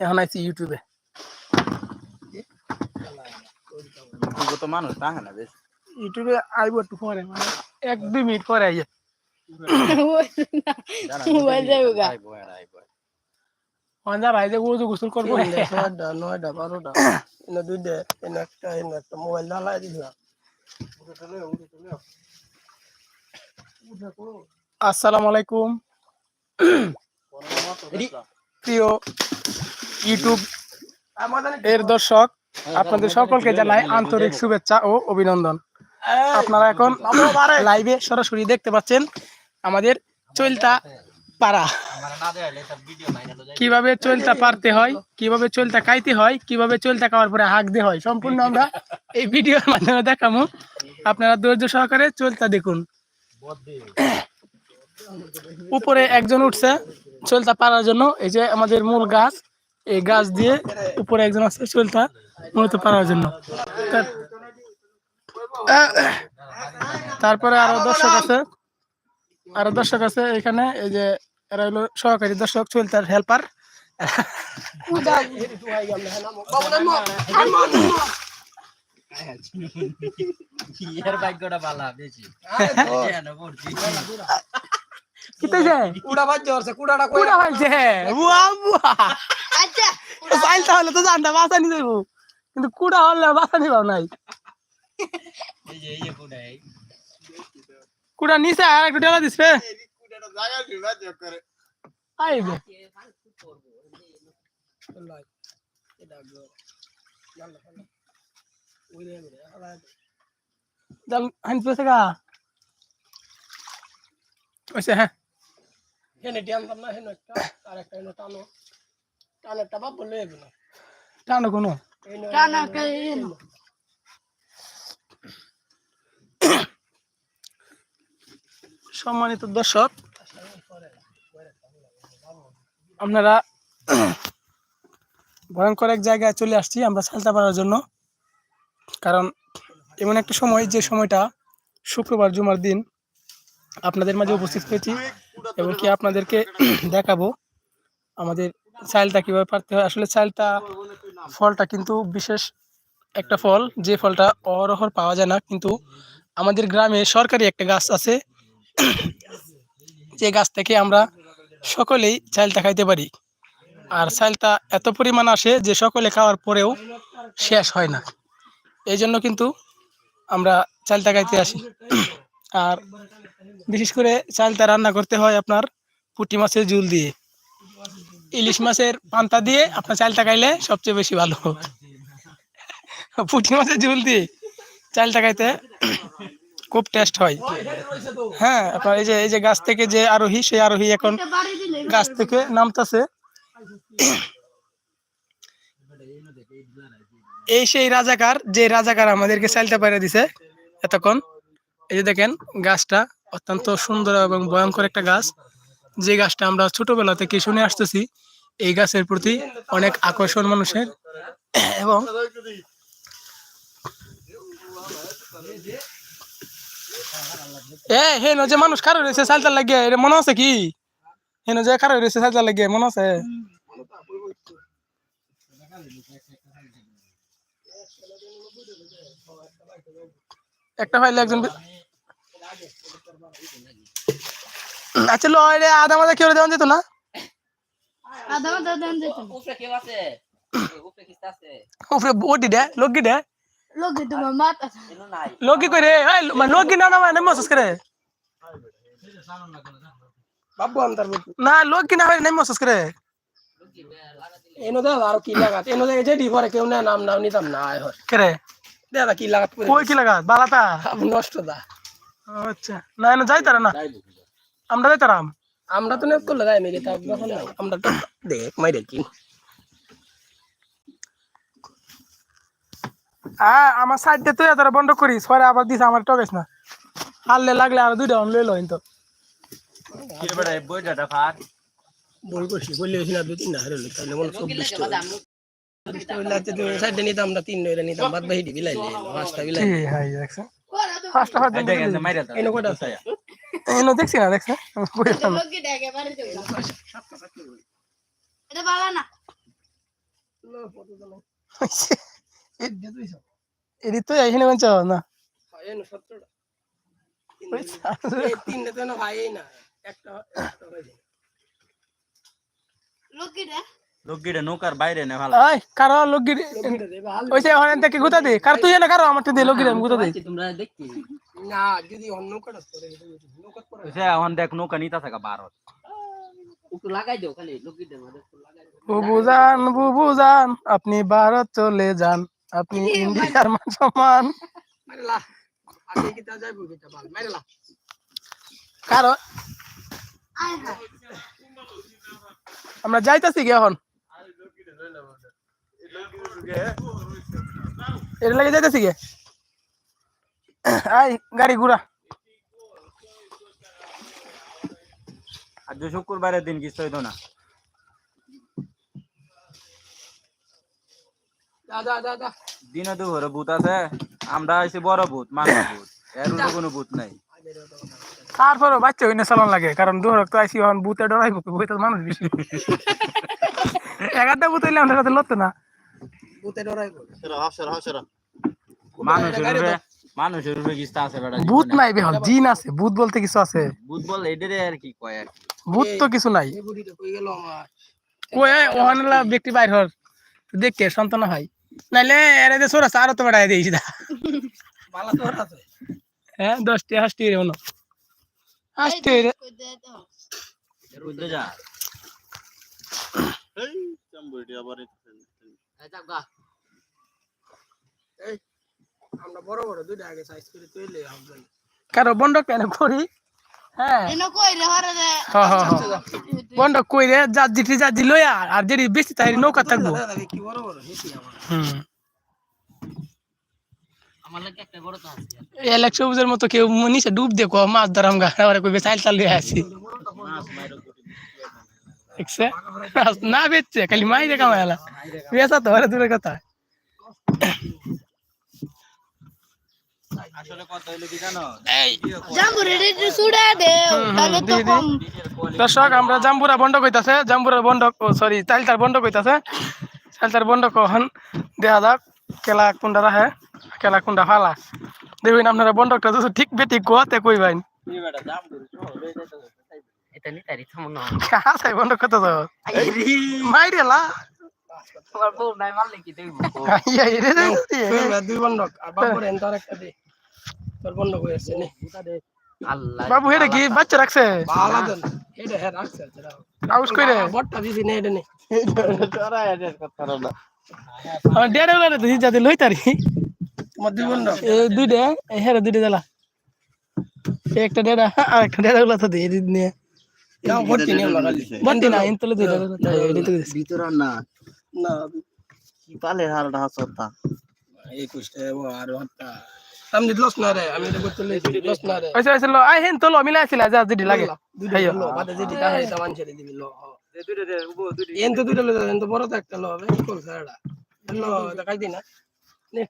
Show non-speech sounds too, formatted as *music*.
এখন আইছি ইউটিউবে তুই তো মানুষ তাহে না বেশ। ইউটিউবে আইব একটু পরে মানে এক দুই মিনিট পরে আইয়ে। মোবাইল যাবে গা। অঞ্জা ভাই যে উজু গোসল করব। ছয়টা *coughs* নয়টা বারোটা। এনে দুইটা এনে একটা এনে একটা মোবাইল ঢালাই দিলাম। আসসালামু আলাইকুম। প্রিয় ইউটিউব এর দর্শক আপনাদের সকলকে জানাই আন্তরিক শুভেচ্ছা ও অভিনন্দন। আপনারা এখন লাইভে সরাসরি দেখতে পাচ্ছেন আমাদের চলতা পাড়া। কীভাবে চলতা পারতে হয় কীভাবে চলতা খাইতে হয় কীভাবে চলতা খাওয়ার পরে হাঁক দিয়ে হয় সম্পূর্ণ আমরা এই ভিডিওর মাধ্যমে দেখাবো আপনারা ধৈর্য সহকারে চলতা দেখুন। উপরে একজন উঠছে। চলতা পারার জন্য এই যে আমাদের মূল গাছ এই গাছ দিয়ে উপরে একজন আছে চলতা মূলত পারার জন্য। তারপরে আরও দর্শক আছে আরও দর্শক আছে এখানে এই যে এরা হলো সহকারী দর্শক চলতার হেল্পার ভাগ্যটা বালা বেশি। কিতেছে কুড়া বাজ্য হচ্ছে কুড়াটা কই? কুড়া হয়েছে বুয়া বুয়া। আচ্ছা চাইল তাহলে তো জানটা বাঁচানি দেব কিন্তু কুড়া হলে বাঁচানি পাও নাই। এই যে এই যে কোডাই কুড়া নিচে আর একটু ঢেলা দিস রে আইবে জাল হান পেছে গা? ওইসে হ্যাঁ। হেনে টিয়াম না হেনে একটা আর একটা এনে টানো। টানেরটা বাপ বলে যাবে না টানো কোনো। টানা সম্মানিত দর্শক আপনারা ভয়ঙ্কর এক জায়গায় চলে আসছি আমরা সালতা পারার জন্য। কারণ এমন একটা সময় যে সময়টা শুক্রবার জুমার দিন আপনাদের মাঝে উপস্থিত হয়েছি এবং কি আপনাদেরকে দেখাবো আমাদের চালটা কীভাবে পারতে হয়। আসলে চালটা ফলটা কিন্তু বিশেষ একটা ফল, যে ফলটা অহরহর পাওয়া যায় না। কিন্তু আমাদের গ্রামে সরকারি একটা গাছ আছে। যে গাছ থেকে আমরা সকলেই চালটা খাইতে পারি। আর চালটা এত পরিমাণ আসে যে সকলে খাওয়ার পরেও শেষ হয় না। এই জন্য কিন্তু আমরা চালটা খাইতে আসি। আর বিশেষ করে চালটা রান্না করতে হয় আপনার পুঁটি মাছের ঝুল দিয়ে। ইলিশ মাছের পান্তা দিয়ে আপনার চালটা খাইলে সবচেয়ে বেশি ভালো। পুঁটি মাছের ঝুল দিয়ে চালটা খাইতে খুব টেস্ট হয়। হ্যাঁ আপনার এই যে এই যে গাছ থেকে যে আরোহী, সেই আরোহী এখন গাছ থেকে নামতেছে। এই সেই রাজাকার, যে রাজাকার আমাদেরকে চালতে পারে দিছে, এতক্ষণ। এই যে দেখেন, গাছটা অত্যন্ত সুন্দর এবং ভয়ঙ্কর একটা গাছ। যে গাছটা আমরা ছোটবেলা থেকে শুনে আসতেছি, এই গাছের প্রতি অনেক আকর্ষণ মানুষের। এবং এ হেন যে মানুষ খারাপ রয়েছে চালতার লাগিয়ে, এটা মনে আছে কি? হেন যে খারাপ রয়েছে চালতার লাগিয়ে, মনে আছে? একটা ফাইলে একজন আচ্ছা লো রে আধা মাঝে কেউ দেওয়া যেত না আধা আধা দেন দিত উপরে কেউ আছে উপরে কিস্তা আছে উপরে ওটি দে লগি দে লোক তোমার মাথা এনো নাই লগি করে এই মানে লগি না না মানে মসস করে বাবু আন্তার বলছি না লগি না হয় নাই মসস করে এনে দাও আর কি লাগাত এনে দেখে যেটি পরে কেউ না নাম নাম নিতাম না আয় হয় করে দাদা কি লাগাত করে কই কি লাগা বালাতা আপনি নষ্ট দা আচ্ছা। না না যাই তারা না। আমরা যাই তারাম আমরা তো নেট করলে যাই মেরে তার যখন আমরা তো দেখ মাইরে কি। হ্যাঁ আমার সাইড দিয়ে তুই তারা বন্ধ করিস পরে আবার দিস আমার টকেস না। হারলে লাগলে আর দুইটা অন লইলো তো বই করছি বললে না দুই তিন না হারে তাহলে মনে সাইডে নিতাম আমরা তিন নইরে নিতাম বাদ বাহিটি বিলাইলে পাঁচটা বিলাইলে। কি হাই দেখছ? ফার্স্ট হাত কেন মাইরা দাও এনে কয়টা আছে এনো দেখছি না দেখছ লোক ডাকে বাড়ি দেব এটা ভালো না। লো জন হইছে। এ দে দুইশো এটি তো এখানে বলছো না হয় না। হইছে। এই তিনটে তো না ভাই না। একটা একটা হয়ে যায়। লোকগিরে নৌকার বাইরে নে ভালো। আই কারও লোকগিরি লোকটা দেবে হাল ওইসে ওখানে থেকে গুতা দে? কার তুই এনে কারও আমার দে লোকগিরি আমি গুতা দে। তোমরা দেখছি না যদি অন্য কাটা করে নৌকা করে সে এখন দেখ নৌকা নিতে থাকা ভারত একটু লাগাই দাও খালি লোকগিরে মধ্যে একটু লাগাই দাও। বুবু যান বুবু যান আপনি ভারত চলে যান। আপনি ইন্ডিয়ার মান সমান মারলা আগে কি তা যাইবো কিটা বাল মারলা কারও আমরা যাইতাছি কি এখন? এর লাগে যাইতাছি গে আই গাড়ি ঘুরা আজ শুক্রবারের দিন কিছু হইতো না। দিনে দুপুরে ভূত আছে আমরা হইছি বড় ভূত মানুষ ভূত এর কোনো ভূত নাই। তারপরও বাচ্চা হইনে চালান লাগে কারণ দূর তো আইসি এখন বুতে ডরাইব বই তো মানুষ বেশি। *laughs* এগারটা বুত আমাদের কাছে লড়তো না। বুতে ডরাইবো মানুষের উপরে কিছু আছে বেটা ভূত নাই বেহল জিন আছে ভূত বলতে কিছু আছে। ভূত বল এটারে আর কি কয় আর কি। ভূত তো কিছু নাই। এই বুড়িটা কই গেল আমার? কই ওখানে লা ব্যক্তি বাইর হর দেখে সন্তান হয়। নাইলে এরে যে সোরা আরও তো বাড়াই দিয়েছি দা হ্যাঁ দশটি হাসটি রে হাসটি রে। দে দাও এর এই আমরা বড় বড় দুইটা আগে সাইজ করে তুইলে হবে কারও বন্ড কেন করি? হ্যাঁ। কই রে। হ্যাঁ হ্যাঁ বন্ড কই রে যা জিটি যা দিল আর যেটি বেশি তাই নৌকা থাকব। সবুজের মতো কেউ নিচে ডুব দেখো মাছ ধরাম গা। আবার কই চাইল চাল দিয়ে আসি। *laughs* না বেচছে খালি মাই রে কামাইলা বেচা তো আরে দূরের কথা। আসলে কত হইল কি জানো জাম্বুরে রে সুড়া দে তাহলে তো দি, দি। কম। দর্শক আমরা জাম্বুরা বন্ধ কইতাছে জাম্বুরা বন্ধ সরি চাইলতার বন্ধ কইতাছে। চাইলতার বন্ধ কখন? দেখা যাক কেলা কুন্ডা রাখে কেলা কুন্ডা ফালা। দেখবেন আপনারা বন্ধকটা ঠিক বেটি গোয়াতে কই ভাই নি তারি বন্ধ কত তো মাইরে লা তোমার বউ নাই মারলে কি দেখব ইরে রে দুই বন্ধক আর বাবুর এন একটা দে তোর বন্ধক আসছে আল্লাহ বাবু হেরে কি বাচ্চা রাখছে বালা দেন এটা রাখছে এটা কইরে বটটা দিছি নে এটা নে আমার ডেড়ে উলারে তো যাতে লইতারি তোমার দুই বন্ধক এ দুইটা হেরে দুইটা দিলা একটা ডেড়া আর একটা ডেড়া উলা তো দিয়ে না নিয়ে লাগালি বন্টি না ইন্তলে দুইটা এডি তো দিছি। ভিতর না। না কি পালে হারটা হাসতা একুশটা আর হত্যা না রে আমি এটা করতে লইছি না রে। আইসা আইসা ল আই হেন তো ল মিলাইছিল যা যদি লাগে। দুইটা আইয়ো। বাদে যেটি দেখা এটা মান ছেড়ে দিবি লো দুটো দে উবো দুটো এন তো দুইটা লো এন তো বড় তো একটা লো হবে কোন সাড়া লো দেখাই দি না। নে।